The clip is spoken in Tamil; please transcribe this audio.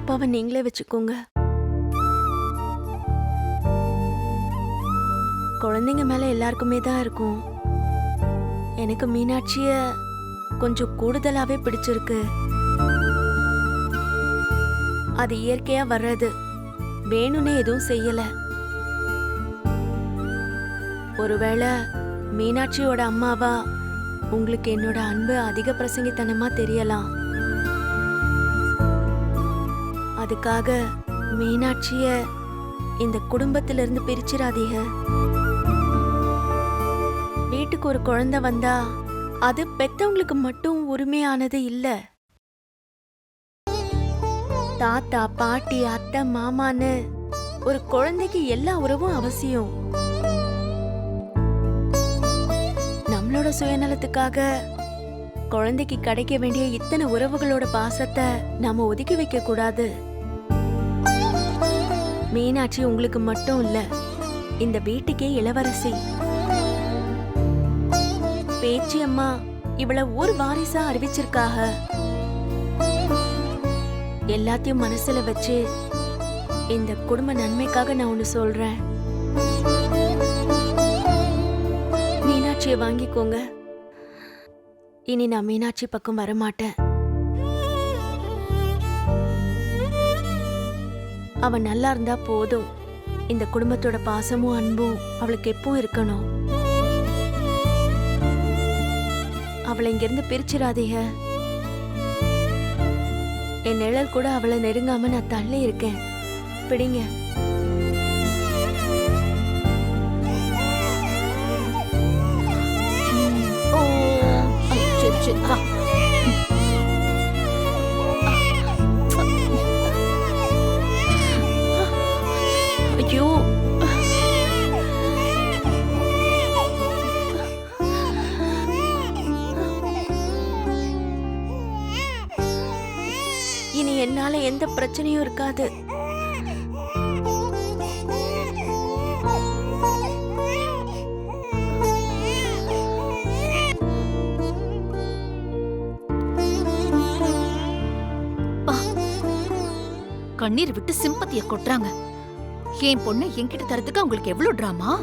பாப்பாவை நீங்களே வச்சுக்கோங்க. குழந்தைங்க மேல எல்லாருக்குமே தான் இருக்கும். எனக்கு மீனாட்சிய கொஞ்சம் கூடுதலாவே பிடிச்சிருக்கு. அது இயற்கையா வர்றது. வேணும்னே எதுவும் செய்யல. ஒருவேளை மீனாட்சியோட அம்மாவா உங்களுக்கு என்னோட அன்பு அதிக பிரசங்கித்தனமா தெரியலாம். அதுக்காக மீனாட்சிய இந்த குடும்பத்திலிருந்து பிரிச்சிடாதீங்க. வீட்டுக்கு ஒரு குழந்தை வந்தா அது பெத்தவங்களுக்கு மட்டும் உரிமையானது இல்ல. தாத்தா பாட்டி அத்தை மாமான்னு ஒரு குழந்தைக்கு எல்லா உறவும் அவசியம். நம்மளோட சுயநலத்துக்காக குழந்தைக்கு கிடைக்க வேண்டிய இத்தனை உறவுகளோட பாசத்தை நாம ஒதுக்கி வைக்க கூடாது மீனாட்சி உங்களுக்கு மட்டும் இல்ல இந்த வீட்டுக்கே இளவரசி. பேச்சி அம்மா இவள ஒரு வாரிசா அறிவிச்சிருக்காக. எல்லாத்தையும் மனசுல வச்சு இந்த குடும்ப நன்மைக்காக நான் ஒண்ணு சொல்றேன். மீனாட்சியை வாங்கிக்கோங்க. இனி நான் மீனாட்சி பக்கம் வரமாட்டேன். அவன் நல்லா இருந்தா போதும். இந்த குடும்பத்தோட பாசமும் அன்பும் அவளுக்கு எப்பவும் இருக்கணும். அவளை இங்கிருந்து பிரிச்சிடாதீங்க. என் நிழல் கூட அவளை நெருங்காம நான் தள்ளி இருக்கேன். பிடிங்க. ஓ இனி என்னால எந்த பிரச்சனையும் இருக்காது. கண்ணீர் விட்டு சிம்பத்திய கொட்டுறாங்க. என் பொண்ணு என்கிட்ட தரத்துக்கு அவங்களுக்கு எவ்வளவு டிராமா